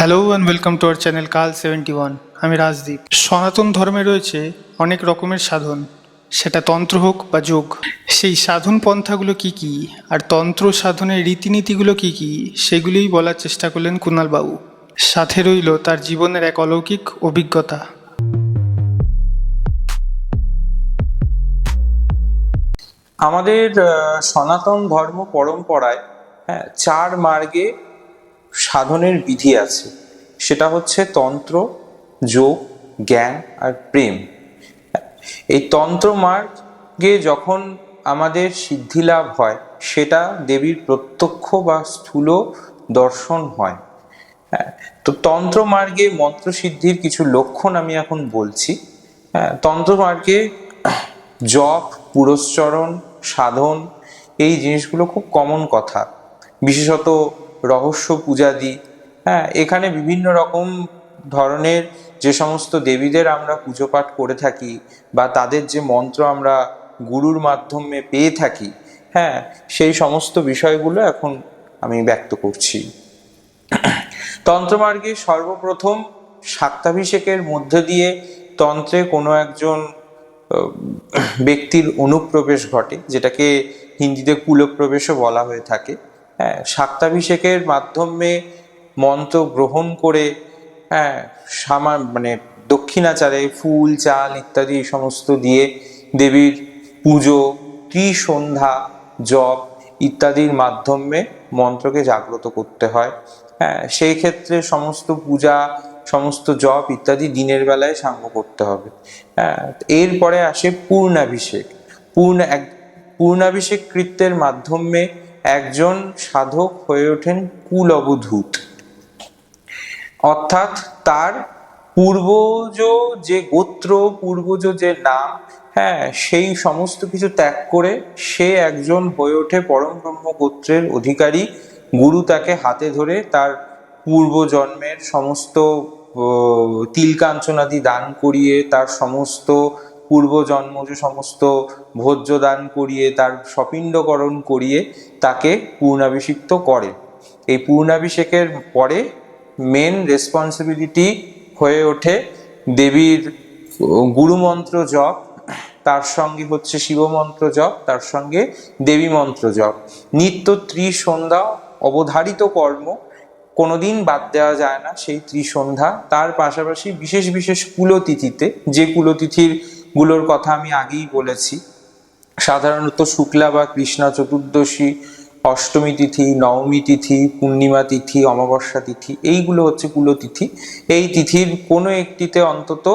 Hello and welcome to our channel Kal seventy one আমি রাজদীপ। সনাতন ধর্মে রয়েছে অনেক রকমের সাধন। সেটা তন্ত্র হোক বা যোগ। সেই সাধন পন্থাগুলো কি কি? আর তন্ত্র সাধনের রীতিনীতিগুলো কি কি? সেগুলিই বলার চেষ্টা করলেন কুণাল বাবু। সাথে রইল তার জীবনের এক অলৌকিক অভিজ্ঞতা। আমাদের সনাতন ধর্ম পরম্পরায় হ্যাঁ চার মার্গে সাধনের বিধি আছে। সেটা হচ্ছে তন্ত্র, যোগ, জ্ঞান আর প্রেম। এই তন্ত্র মার্গে যখন আমাদের সিদ্ধি লাভ হয়, সেটা দেবীর প্রত্যক্ষ বা স্থূল দর্শন হয়। হ্যাঁ তো তন্ত্র মার্গে মন্ত্রসিদ্ধির কিছু লক্ষণ আমি এখন বলছি। হ্যাঁ তন্ত্র মার্গে জপ পুরস্চরণ সাধন, এই জিনিসগুলো খুব কমন কথা। বিশেষত রহস্য পূজাদি হ্যাঁ এখানে বিভিন্ন রকম ধরনের যে সমস্ত দেবীদের আমরা পুজো পাঠ করে থাকি বা তাদের যে মন্ত্র আমরা গুরুর মাধ্যমে পেয়ে থাকি হ্যাঁ সেই সমস্ত বিষয়গুলো এখন আমি ব্যক্ত করছি। তন্ত্রমার্গে সর্বপ্রথম শাক্তাভিষেকের মধ্য দিয়ে তন্ত্রে কোনো একজন ব্যক্তির অনুপ্রবেশ ঘটে, যেটাকে হিন্দিতে কুলপ্রবেশও বলা হয়ে থাকে। হ্যাঁ শাক্তাভিষেকের মাধ্যমে মন্ত্র গ্রহণ করে হ্যাঁ সামা মানে দক্ষিণাচারে ফুল, চাল ইত্যাদি সমস্ত দিয়ে দেবীর পুজো, ত্রিসন্ধ্যা, জপ ইত্যাদির মাধ্যমে মন্ত্রকে জাগ্রত করতে হয়। হ্যাঁ সেই ক্ষেত্রে সমস্ত পূজা, সমস্ত জপ ইত্যাদি দিনের বেলায় সাঙ্গ করতে হবে। হ্যাঁ এরপরে আসে পূর্ণাভিষেক। পূর্ণ এক, পূর্ণাভিষেক কৃত্যের মাধ্যমে একজন সাধক হয়ে ওঠেন কুল অবধূত অর্থাৎ তার পূর্বজ যে গোত্র, পূর্বজ যে নাম হ্যাঁ সেই সমস্ত কিছু ত্যাগ করে সে একজন হয়ে ওঠে পরম ব্রহ্ম গোত্রের অধিকারী। গুরু তাকে হাতে ধরে তার পূর্বজন্মের সমস্ত তিলকাঞ্চনাদি দান করিয়ে তার সমস্ত পূর্বজন্মজ সমস্ত ভোজ্য দান করিয়ে তার সপিণ্ডকরণ করিয়ে তাকে পূর্ণাভিষিক্ত করে। এই পূর্ণাভিষেকের পরে মেন রেসপন্সিবিলিটি হয়ে ওঠে দেবীর গুরুমন্ত্র জপ, তার সঙ্গে হচ্ছে শিবমন্ত্র জপ, তার সঙ্গে দেবী মন্ত্র জপ। নিত্য ত্রিসন্ধ্যা অবধারিত কর্ম, কোনোদিন বাদ দেওয়া যায় না সেই ত্রিসন্ধ্যা। তার পাশাপাশি বিশেষ বিশেষ কুলতিথিতে যে কুলতিথির গুলোর কথা আমি আগেই বলেছি। সাধারণত শুক্লা বা কৃষ্ণা চতুর্দশী, অষ্টমী তিথি, নবমী তিথি, পূর্ণিমা তিথি, অমাবস্যা তিথি, এইগুলো হচ্ছে কুলতিথি এই তিথির কোনো একটিতে অন্তত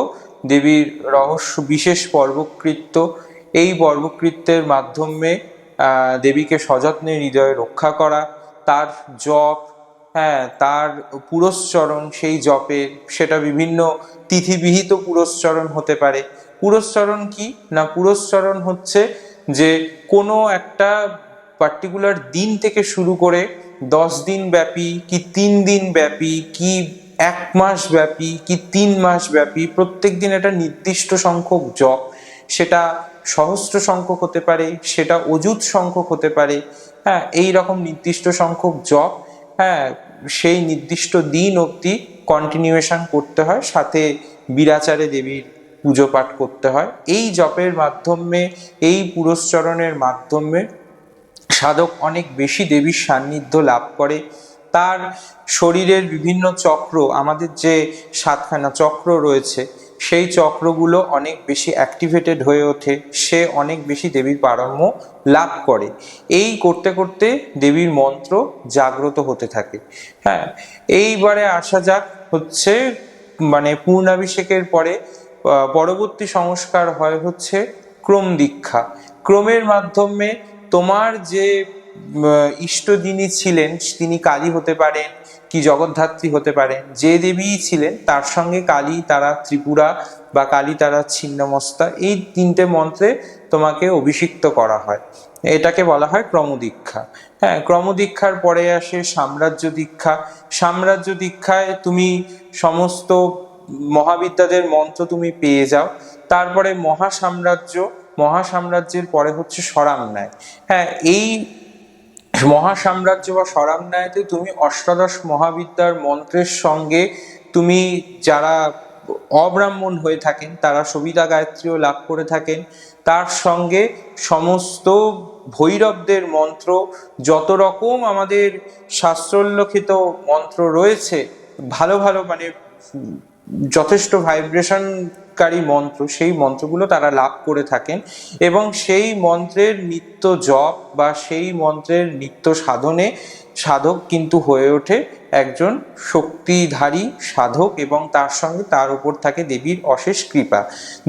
দেবীর রহস্য, বিশেষ পর্বকৃত্য, এই পর্বকৃত্যের মাধ্যমে দেবীকে সযত্নে হৃদয়ে রক্ষা করা, তার জপ হ্যাঁ তার পুরস্চরণ, সেই জপের, সেটা বিভিন্ন তিথিবিহিত পুরস্চরণ হতে পারে। পুরস্চরণ কি? না পুরস্চরণ হচ্ছে যে কোনো একটা পার্টিকুলার দিন থেকে শুরু করে দশ দিন ব্যাপী, কি তিন দিন ব্যাপী, কি এক মাস ব্যাপী, কি তিন মাস ব্যাপী, প্রত্যেক দিন একটা নির্দিষ্ট সংখ্যক জপ। সেটা সহস্র সংখ্যক হতে পারে, সেটা অযুত সংখ্যক হতে পারে। হ্যাঁ এই রকম নির্দিষ্ট সংখ্যক জপ হ্যাঁ সেই নির্দিষ্ট দিন অবধি কন্টিনিউয়েশন করতে হয়। সাথে বিরাচারে দেবীর পুজো পাঠ করতে হয়। এই জপের মাধ্যমে, এই পুরস্চরণের মাধ্যমে সাধক অনেক বেশি দেবীর সান্নিধ্য লাভ করে। তার শরীরের বিভিন্ন চক্র, আমাদের যে সাতখানা চক্র রয়েছে, সেই চক্রগুলো অনেক বেশি অ্যাক্টিভেটেড হয়ে ওঠে। সে অনেক বেশি দেবীর পারম্য লাভ করে। এই করতে করতে দেবীর মন্ত্র জাগ্রত হতে থাকে। হ্যাঁ এইবারে আসা যাক হচ্ছে মানে পূর্ণাভিষেকের পরে পরবর্তী সংস্কার হয় হচ্ছে ক্রম দীক্ষা। ক্রমের মাধ্যমে তোমার যে ইষ্ট যিনি ছিলেন, তিনি কালী হতে পারেন, কি জগদ্ধাত্রী হতে পারেন, যে দেবীই ছিলেন, তার সঙ্গে কালী, তারা ত্রিপুরা বা কালী, তারা ছিন্নমস্তা, এই তিনটে মন্ত্রে তোমাকে অভিষিক্ত করা হয়। এটাকে বলা হয় ক্রমদীক্ষা। হ্যাঁ ক্রমদীক্ষার পরে আসে সাম্রাজ্য দীক্ষা। সাম্রাজ্য দীক্ষায় তুমি সমস্ত মহাবিদ্যাদের মন্ত্র তুমি পেয়ে যাও। তারপরে মহাসাম্রাজ্য, মহাসাম্রাজ্যের পরে হচ্ছে স্বরাম নেয় হ্যাঁ এই মহাসাম্রাজ্য বা স্বরামনায়তে তুমি অষ্টাদশ মহাবিদ্যার মন্ত্রের সঙ্গে তুমি যারা অব্রাহ্মণ হয়ে থাকেন, তারা সবিতা গায়ত্রীও লাভ করে থাকেন। তার সঙ্গে সমস্ত ভৈরবদের মন্ত্র, যত রকম আমাদের শাস্ত্রোল্লেখিত মন্ত্র রয়েছে, ভালো ভালো মানে যথেষ্ট ভাইব্রেশনকারী মন্ত্র, সেই মন্ত্রগুলো তারা লাভ করে থাকেন এবং সেই মন্ত্রের নিত্য জপ বা সেই মন্ত্রের নিত্য সাধনে সাধক কিন্তু হয়ে ওঠে একজন শক্তিধারী সাধক এবং তার সঙ্গে তার উপর থাকে দেবীর অশেষ কৃপা।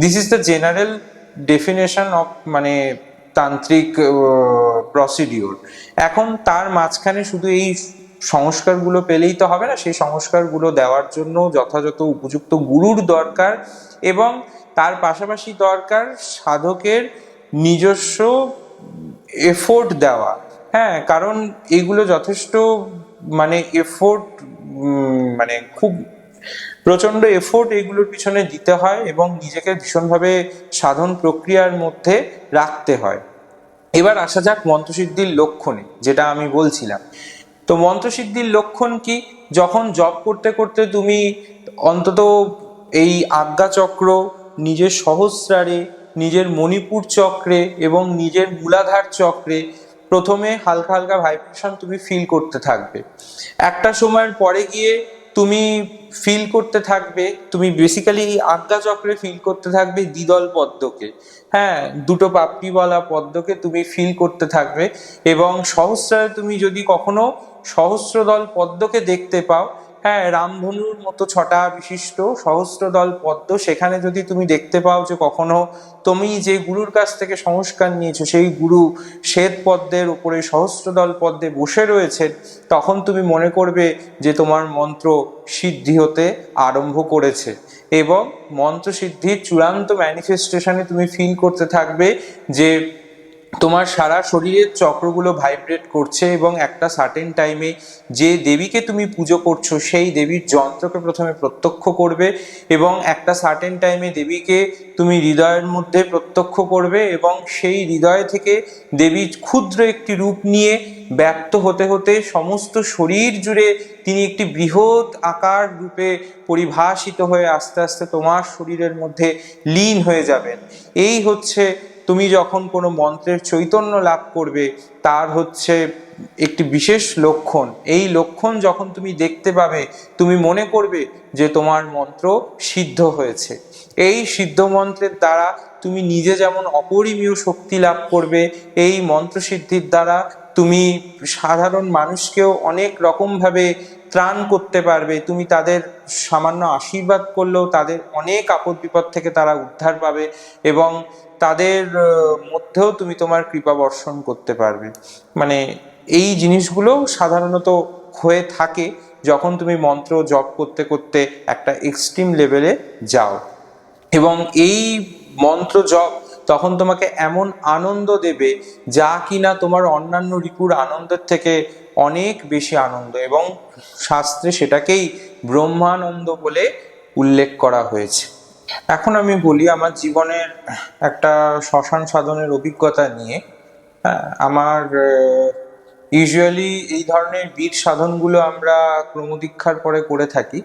This is the general definition of মানে তান্ত্রিক প্রসিডিওর এখন তার মাঝখানে শুধু এই সংস্কারগুলো পেলেই তো হবে না, সেই সংস্কারগুলো দেওয়ার জন্য যথাযথ উপযুক্ত গুরুর দরকার এবং তার পাশাপাশি দরকার সাধকের নিজস্ব এফোর্ট দেওয়া। হ্যাঁ কারণ এগুলো যথেষ্ট মানে এফোর্ট মানে খুব প্রচণ্ড এফোর্ট এগুলোর পিছনে দিতে হয় এবং নিজেকে ভীষণভাবে সাধন প্রক্রিয়ার মধ্যে রাখতে হয়। এবার আসা যাক মন্ত্রসিদ্ধির লক্ষণে, যেটা আমি বলছিলাম। তো মন্ত্রসিদ্ধির লক্ষণ কি? যখন জব করতে করতে তুমি অন্তত এই আজ্ঞাচক্র, নিজের সহস্রারে, নিজের মণিপুর চক্রে এবং নিজের মূলাধার চক্রে প্রথমে হালকা হালকা ভাইব্রেশন তুমি ফিল করতে থাকবে। একটা সময়ের পরে গিয়ে তুমি ফিল করতে থাকবে, তুমি বেসিক্যালি এই আজ্ঞা চক্রে ফিল করতে থাকবে দ্বিদল পদ্মকে। হ্যাঁ দুটো পাপড়িওয়ালা পদ্মকে তুমি ফিল করতে থাকবে এবং সহস্রারে তুমি যদি কখনো সহস্রদল পদ্মকে দেখতে পাও। হ্যাঁ রামধনুর মতো ছটা বিশিষ্ট সহস্রদল পদ্ম, সেখানে যদি তুমি দেখতে পাও যে কখনো তুমি যে গুরুর কাছ থেকে সংস্কার নিয়েছো, সেই গুরু শ্বেত পদ্মের উপরে সহস্রদল পদ্মে বসে রয়েছেন তখন তুমি মনে করবে যে তোমার মন্ত্র সিদ্ধি হতে আরম্ভ করেছে এবং মন্ত্র সিদ্ধির চূড়ান্ত ম্যানিফেস্টেশনে তুমি ফিল করতে থাকবে যে তোমার সারা শরীরের চক্রগুলো ভাইব্রেট করছে এবং একটা সার্টেন টাইমে যে দেবীকে তুমি পুজো করছ, সেই দেবীর যন্ত্রকে প্রথমে প্রত্যক্ষ করবে এবং একটা সার্টেন টাইমে দেবীকে তুমি হৃদয়ের মধ্যে প্রত্যক্ষ করবে এবং সেই হৃদয় থেকে দেবী ক্ষুদ্র একটি রূপ নিয়ে ব্যক্ত হতে হতে সমস্ত শরীর জুড়ে তিনি একটি বৃহৎ আকার রূপে পরিভাষিত হয়ে আস্তে আস্তে তোমার শরীরের মধ্যে লীন হয়ে যাবেন। এই হচ্ছে তুমি যখন কোনো মন্ত্রের চৈতন্য লাভ করবে, তার হচ্ছে একটি বিশেষ লক্ষণ। এই লক্ষণ যখন তুমি দেখতে পাবে, তুমি মনে করবে যে তোমার মন্ত্র সিদ্ধ হয়েছে। এই সিদ্ধ মন্ত্রের দ্বারা তুমি নিজে যেমন অপরিমীয় শক্তি লাভ করবে, এই মন্ত্রসিদ্ধির দ্বারা তুমি সাধারণ মানুষকেও অনেক রকমভাবে ত্রাণ করতে পারবে, তুমি তাদের সামান্য আশীর্বাদ করলেও তাদের অনেক আপদ বিপদ থেকে তারা উদ্ধার পাবে এবং তাদের মধ্যেও তুমি তোমার কৃপা বর্ষণ করতে পারবে। মানে এই জিনিসগুলো সাধারণত হয়ে থাকে যখন তুমি মন্ত্র জপ করতে করতে একটা এক্সট্রিম লেভেলে যাও। এবং এই মন্ত্র জপ তখন তোমাকে এমন আনন্দ দেবে যা কিনা তোমার অন্যান্য রিপুর আনন্দের থেকে অনেক বেশি আনন্দ এবং শাস্ত্রে সেটাকেই ব্রহ্মানন্দ বলে উল্লেখ করা হয়েছে। এখন আমি বলি আমার জীবনের একটা শ্মশান সাধনের অভিজ্ঞতা নিয়ে। হ্যাঁ, আমার ইউজুয়ালি এই ধরনের বীর সাধনগুলো আমরা ক্রমদীক্ষার পরে করে থাকি।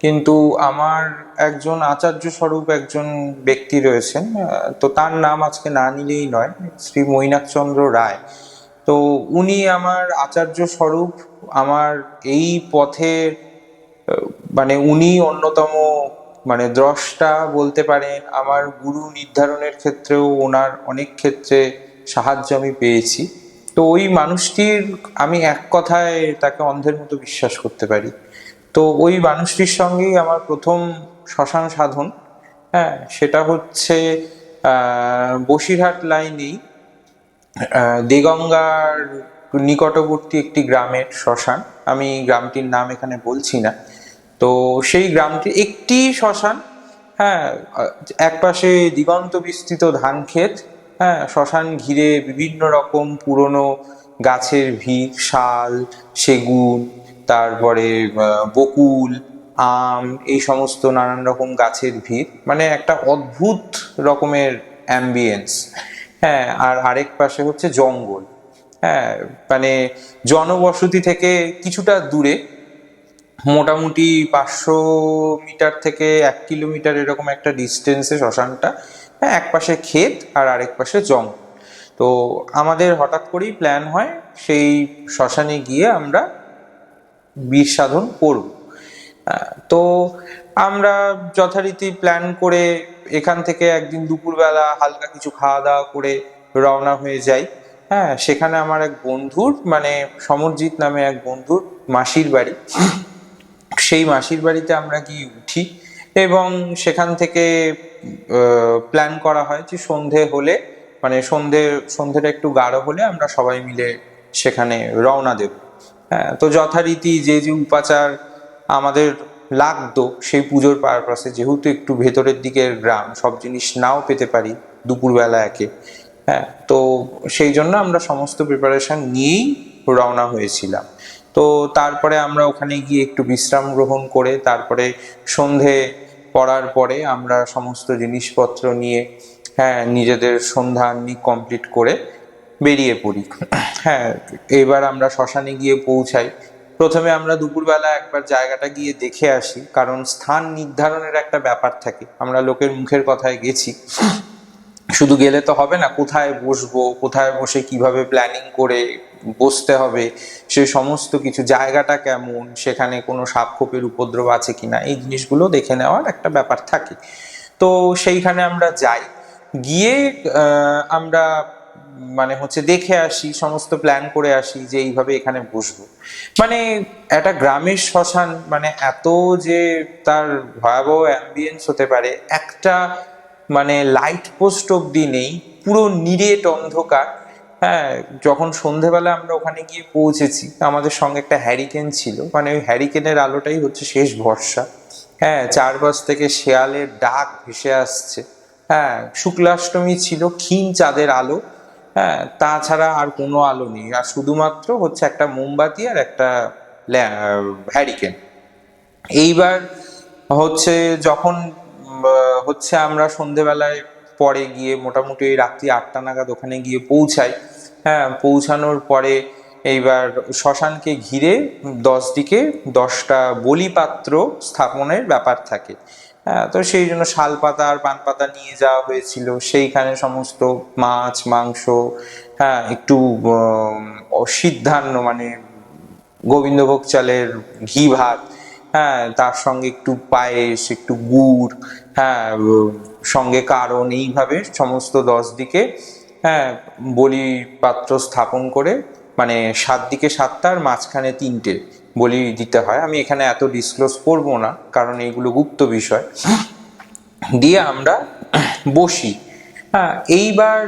কিন্তু আমার একজন আচার্য স্বরূপ একজন ব্যক্তি রয়েছেন তো তার নাম আজকে না নিলেই নয়, শ্রী মৈনাকচন্দ্র রায়। তো উনি আমার আচার্য স্বরূপ, আমার এই পথে মানে উনি অন্যতম মানে দ্রষ্টা বলতে পারেন, আমার গুরু নির্ধারণের ক্ষেত্রেও ওনার অনেক ক্ষেত্রে সাহায্য আমি পেয়েছি। তো ওই মানুষটির আমি এক কথায় তাকে অন্ধের মতো বিশ্বাস করতে পারি। তো ওই মানুষটির সঙ্গেই আমার প্রথম শ্মশান সাধন। হ্যাঁ সেটা হচ্ছে বসিরহাট লাইনেই দেগঙ্গার নিকটবর্তী একটি গ্রামের শ্মশান। আমি গ্রামটির নাম এখানে বলছি না। তো সেই গ্রামটি একটি শ্মশান। হ্যাঁ এক পাশে দিগন্ত বিস্তৃত ধান ক্ষেত। হ্যাঁ শ্মশান ঘিরে বিভিন্ন রকম পুরনো গাছের ভিড়, শাল, সেগুন তারপরে বকুল, আম, এই সমস্ত নানান রকম গাছের ভিড়। মানে একটা অদ্ভুত রকমের অ্যাম্বিয়েন্স হ্যাঁ আর আরেক পাশে হচ্ছে জঙ্গল। হ্যাঁ মানে জনবসতি থেকে কিছুটা দূরে। মোটামুটি পাঁচশো মিটার থেকে এক কিলোমিটার এরকম একটা ডিস্টেন্সে শ্মশানটা। হ্যাঁ এক পাশে ক্ষেত আর আরেক পাশে জঙ্গল। তো আমাদের হঠাৎ করেই প্ল্যান হয় সেই শ্মশানে গিয়ে আমরা বিষ সাধন করব তো আমরা যথারীতি প্ল্যান করে এখান থেকে একদিন দুপুরবেলা হালকা কিছু খাওয়া দাওয়া করে রওনা হয়ে যাই। হ্যাঁ সেখানে আমার এক বন্ধুর মানে সমরজিৎ নামে এক বন্ধুর মাসির বাড়ি। সেই মাসির বাড়িতে আমরা গিয়ে উঠি এবং সেখান থেকে প্ল্যান করা হয় যে সন্ধে হলে মানে সন্ধে, সন্ধেটা একটু গাঢ় হলে আমরা সবাই মিলে সেখানে রওনা দেব। তো যথারীতি যে যে উপাচার আমাদের লাগতো, সেই পুজোর পারপাসে যেহেতু একটু ভেতরের দিকের গ্রাম, সব জিনিস নাও পেতে পারি দুপুরবেলা একে। হ্যাঁ তো সেই জন্য আমরা সমস্ত প্রিপারেশন নিয়েই রওনা হয়েছিলাম। তো তারপরে আমরা ওখানে গিয়ে একটু বিশ্রাম গ্রহণ করে, তারপরে সন্ধে পড়ার পরে আমরা সমস্ত জিনিসপত্র নিয়ে হ্যাঁ নিজেদের সন্ধ্যা কমপ্লিট করে বেরিয়ে পড়ি। হ্যাঁ এবার আমরা শ্মশানে গিয়ে পৌঁছাই। প্রথমে আমরা দুপুরবেলা একবার জায়গাটা গিয়ে দেখে আসি, কারণ স্থান নির্ধারণের একটা ব্যাপার থাকে। আমরা লোকের মুখের কথায় গেছি। শুধু গেলে তো হবে না, কোথায় বসবো, কোথায় বসে কীভাবে প্ল্যানিং করে বসতে হবে, সে সমস্ত কিছু, জায়গাটা কেমন, সেখানে কোনো সাপখোপের উপদ্রব আছে কিনা, এই জিনিসগুলো দেখে নেওয়ার একটা ব্যাপার থাকে। তো সেইখানে আমরা যাই। গিয়ে আমরা মানে হচ্ছে দেখে আসি, সমস্ত প্ল্যান করে আসি যে এইভাবে এখানে বসবো। মানে একটা গ্রামের শ্মশান মানে এত যে তার ভয়াবহ অ্যাম্বিয়েন্স হতে পারে, একটা মানে লাইট পোস্ট অব্দি নেই, পুরো নিরেট অন্ধকার। হ্যাঁ যখন সন্ধেবেলা আমরা ওখানে গিয়ে পৌঁছেছি, আমাদের সঙ্গে একটা হ্যারিকেন ছিল মানে ওই হ্যারিকেনের আলোটাই হচ্ছে শেষ ভরসা। হ্যাঁ চারপাশ থেকে শেয়ালের ডাক ভেসে আসছে। হ্যাঁ শুক্লাষ্টমী ছিল ক্ষীণ চাঁদের আলো হ্যাঁ তাছাড়া আর কোনো আলো নেই। আর শুধুমাত্র হচ্ছে একটা মোমবাতি আর একটা হ্যারিকেন এইবার হচ্ছে যখন হচ্ছে আমরা সন্ধেবেলায় পরে গিয়ে মোটামুটি রাত্রি আটটা নাগাদ ওখানে গিয়ে পৌঁছাই হ্যাঁ পৌঁছানোর পরে এইবার শ্মশানকে ঘিরে দশ দিকে দশটা বলিপাত্র স্থাপনের ব্যাপার থাকে। তো সেই জন্য শাল পাতা আর পান পাতা নিয়ে যাওয়া হয়েছিল। সেইখানে সমস্ত মাছ মাংস হ্যাঁ একটু আহ, সিদ্ধান্ন মানে গোবিন্দভোগ চালের ঘি ভাত হ্যাঁ তার সঙ্গে একটু পায়েস একটু গুড় হ্যাঁ সঙ্গে কারণ এইভাবে সমস্ত দশ দিকে হ্যাঁ বলি পাত্র স্থাপন করে মানে সাত দিকে সাতটা আর মাঝখানে তিনটে বলি দিতে হয়। আমি এখানে এত ডিসক্লোজ করব না, কারণ এইগুলো গুপ্ত বিষয়। দিয়ে আমরা বসি। হ্যাঁ এইবার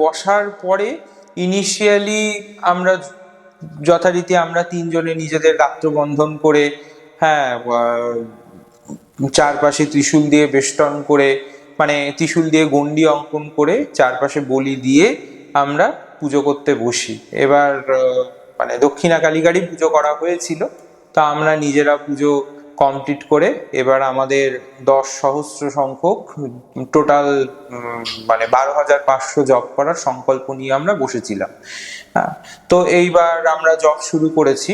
বসার পরে ইনিশিয়ালি আমরা যথারীতি আমরা তিনজনে নিজেদের গাত্রবন্ধন করে হ্যাঁ চারপাশে ত্রিশূল দিয়ে বেষ্টন করে মানে ত্রিশূল দিয়ে গন্ডি অঙ্কন করে চারপাশে বলি দিয়ে আমরা পুজো করতে বসি। এবার মানে দক্ষিণা কালীগাড়ি পুজো করা হয়েছিল। তা আমরা নিজেরা পুজো কমপ্লিট করে এবার আমাদের দশ সহস্র সংখ্যক টোটাল মানে বারো হাজার পাঁচশো জব করার সংকল্প নিয়ে আমরা বসেছিলাম। হ্যাঁ তো এইবার আমরা জব শুরু করেছি।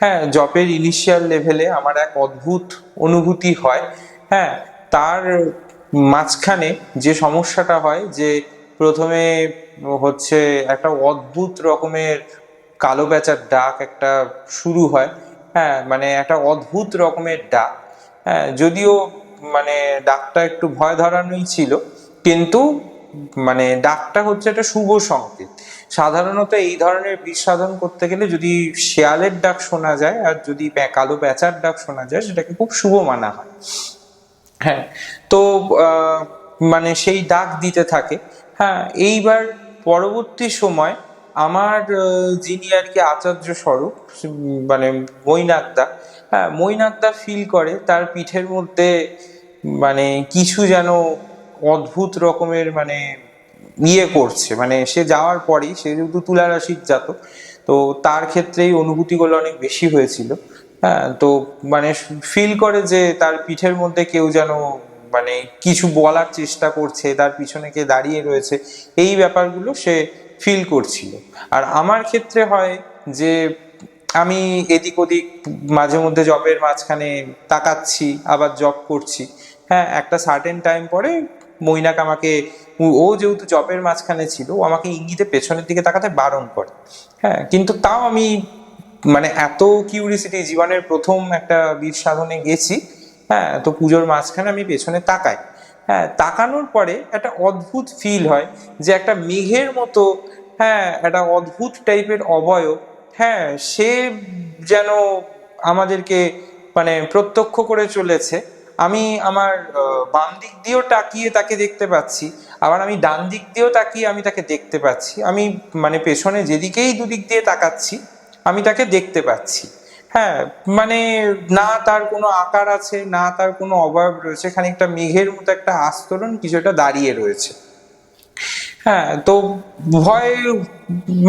হ্যাঁ জবের ইনিশিয়াল লেভেলে আমার এক অদ্ভুত অনুভূতি হয়। হ্যাঁ তার মাঝখানে যে সমস্যাটা হয় যে প্রথমে হচ্ছে একটা অদ্ভুত রকমের কালো বেচার ডাক একটা শুরু হয়। হ্যাঁ মানে একটা অদ্ভুত রকমের ডাক। হ্যাঁ যদিও মানে ডাকটা একটু ভয় ধরানোই ছিল, কিন্তু মানে ডাকটা হচ্ছে একটা শুভ সংকেত। সাধারণত এই ধরনের বিষ সাধন করতে গেলে যদি শেয়ালের ডাক শোনা যায় আর যদি কালো পেঁচার ডাক শোনা যায়, সেটাকে খুব শুভ মানা হয়। হ্যাঁ তো মানে সেই ডাক দিতে থাকে। হ্যাঁ এইবার পরবর্তী সময় আমার যিনি আর কি আচার্য স্বরূপ মানে মৈনাকদা হ্যাঁ মৈনাকদা ফিল করে, তার পিঠের মধ্যে মানে কিছু যেন অদ্ভুত রকমের মানে ইয়ে করছে। মানে সে যাওয়ার পরেই, সে যেহেতু তুলা রাশির জাতক, তো তার ক্ষেত্রে এই অনুভূতিগুলো অনেক বেশি হয়েছিল। হ্যাঁ তো মানে ফিল করে যে তার পিঠের মধ্যে কেউ যেন মানে কিছু বলার চেষ্টা করছে, তার পিছনে কে দাঁড়িয়ে রয়েছে, এই ব্যাপারগুলো সে ফিল করছিল। আর আমার ক্ষেত্রে হয় যে, আমি এদিক ওদিক মাঝে মধ্যে জবের মাঝখানে তাকাচ্ছি, আবার জব করছি। হ্যাঁ একটা সার্টেন টাইম পরে মৈনাক আমাকে, ও- ও যেহেতু জবের মাঝখানে ছিল, ও আমাকে ইঙ্গিতে পেছনের দিকে তাকাতে বারণ করে। হ্যাঁ কিন্তু তাও আমি মানে এত কিউরিসিটি জীবনের প্রথম একটা বীর সাধনে গেছি হ্যাঁ তো পুজোর মাঝখানে আমি পেছনে তাকাই। হ্যাঁ তাকানোর পরে একটা অদ্ভুত ফিল হয় যে একটা মেঘের মতো হ্যাঁ একটা অদ্ভুত টাইপের অবয়ব হ্যাঁ সে যেন আমাদেরকে মানে প্রত্যক্ষ করে চলেছে। আমি আমার বাম দিক দিয়েও তাকিয়ে তাকে দেখতে পাচ্ছি, আবার আমি ডান দিক দিয়েও তাকিয়ে আমি তাকে দেখতে পাচ্ছি। আমি মানে পেছনে যেদিকেই দুদিক দিয়ে তাকাচ্ছি, আমি তাকে দেখতে পাচ্ছি। হ্যাঁ মানে না তার কোনো আকার আছে, না তার কোনো অবয়ব রয়েছে, খানিকটা মেঘের মতো একটা আস্তরণ কিছু কিছুটা দাঁড়িয়ে রয়েছে। হ্যাঁ তো ভয়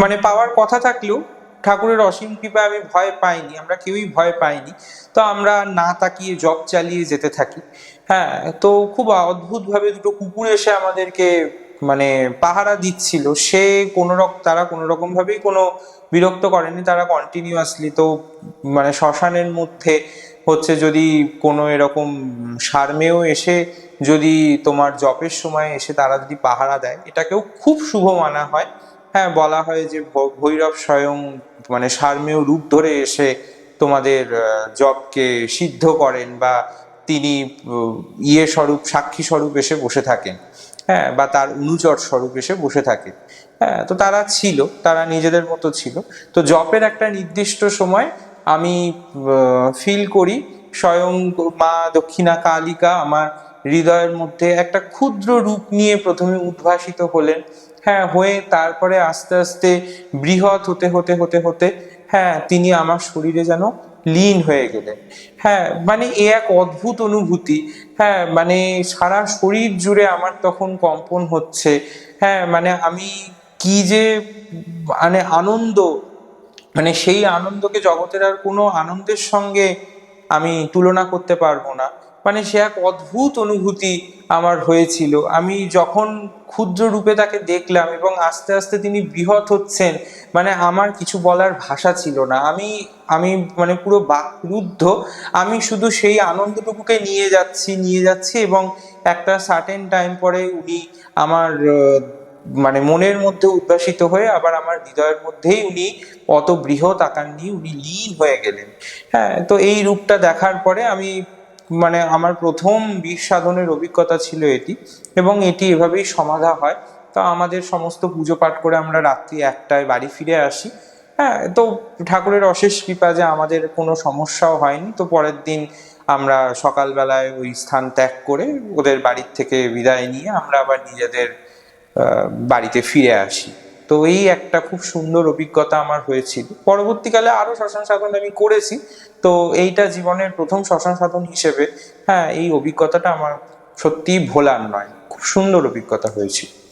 মানে পাওয়ার কথা থাকলেও ঠাকুরের অসীম কৃপা আমি ভয় পাইনি, আমরা কেউই ভয় পাইনি। তো আমরা না তাকিয়ে জব চালিয়ে যেতে থাকি। হ্যাঁ তো খুব অদ্ভুতভাবে দুটো কুকুর এসে আমাদেরকে মানে পাহারা দিচ্ছিল, সে কোনো রকম তারা কোনো রকম ভাবেই কোনো বিরক্ত করেনি, তারা কন্টিনিউয়াসলি তো মানে শ্মশানের মধ্যে হচ্ছে যদি কোনো এরকম সারমেয় এসে যদি তোমার জপের সময় এসে তারা যদি পাহারা দেয়, এটাকেও খুব শুভ মানা হয়। হ্যাঁ বলা হয় যে ভৈরব স্বয়ং মানে সারমেয় রূপ ধরে এসে তোমাদের জপকে সিদ্ধ করেন বা তিনি ইয়ে স্বরূপ, সাক্ষী স্বরূপ এসে বসে থাকেন। হ্যাঁ বা তার অনুচর স্বরূপ এসে বসে থাকে। হ্যাঁ তো তারা ছিল, তারা নিজেদের মতো ছিল। তো জপের একটা নির্দিষ্ট সময় আমি ফিল করি, স্বয়ং মা দক্ষিণা কালিকা আমার হৃদয়ের মধ্যে একটা ক্ষুদ্র রূপ নিয়ে প্রথমে উদ্ভাসিত হলেন। হ্যাঁ হয়ে তারপরে আস্তে আস্তে বৃহৎ হতে হতে হতে হতে হ্যাঁ তিনি আমার শরীরে যেন লীন হয়ে গেলেন হ্যাঁ মানে এ এক অদ্ভুত অনুভূতি। হ্যাঁ মানে সারা শরীর জুড়ে আমার তখন কম্পন হচ্ছে। হ্যাঁ মানে আমি কি যে মানে আনন্দ মানে সেই আনন্দকে জগতের আর কোনো আনন্দের সঙ্গে আমি তুলনা করতে পারব না। মানে সে এক অদ্ভুত অনুভূতি আমার হয়েছিল। আমি যখন ক্ষুদ্র রূপে তাকে দেখলাম এবং আস্তে আস্তে তিনি বৃহৎ হচ্ছেন মানে আমার কিছু বলার ভাষা ছিল না। আমি আমি মানে পুরো বাকরুদ্ধ আমি শুধু সেই আনন্দটুকুকে নিয়ে যাচ্ছি নিয়ে যাচ্ছি এবং একটা সার্টেন টাইম পরে উনি আমার মানে মনের মধ্যে উদ্ভাসিত হয়ে আবার আমার হৃদয়ের মধ্যেই উনি অত বৃহৎ আকার নিয়ে উনি লীন হয়ে গেলেন। হ্যাঁ তো এই রূপটা দেখার পরে আমি মানে আমার প্রথম বিষ সাধনের অভিজ্ঞতা ছিল এটি এবং এটি এভাবেই সমাধা হয়। তো আমাদের সমস্ত পুজো পাঠ করে আমরা রাত্রি একটায় বাড়ি ফিরে আসি। হ্যাঁ তো ঠাকুরের অশেষ কৃপা যে আমাদের কোনো সমস্যাও হয়নি। তো পরের দিন আমরা সকালবেলায় ওই স্থান ত্যাগ করে ওদের বাড়ির থেকে বিদায় নিয়ে আমরা আবার নিজেদের বাড়িতে ফিরে আসি। তো এই একটা খুব সুন্দর অভিজ্ঞতা আমার হয়েছিল। পরবর্তীকালে আরও শ্মশান সাধন আমি করেছি। তো এইটা জীবনের প্রথম শ্মশান সাধন হিসেবে হ্যাঁ এই অভিজ্ঞতাটা আমার সত্যিই ভোলার নয়। খুব সুন্দর অভিজ্ঞতা হয়েছিল।